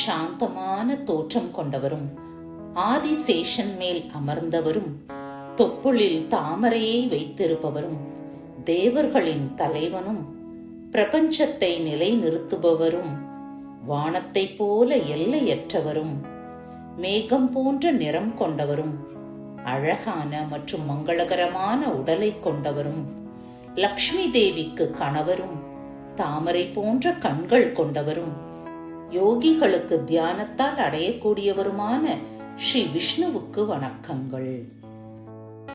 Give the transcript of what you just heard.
சாந்தமான தோற்றம் கொண்டவரும் ஆதிசேஷன் மேல் அமர்ந்தவரும் தொப்புளில் தாமரையை வைத்திருப்பவரும் தேவர்களின் தலைவனும் பிரபஞ்சத்தை நிலைநிறுத்துபவரும் வானத்தைப் போல எல்லையற்றவரும் மேகம் போன்ற நிறம் கொண்டவரும் அழகான மற்றும் மங்களகரமான உடலை கொண்டவரும் லக்ஷ்மி தேவிக்கு கணவரும் தாமரை போன்ற கண்கள் கொண்டவரும் யோகிகளுக்கு தியானத்தால் அடையக்கூடியவருமான ஸ்ரீ விஷ்ணுவுக்கு வணக்கங்கள்.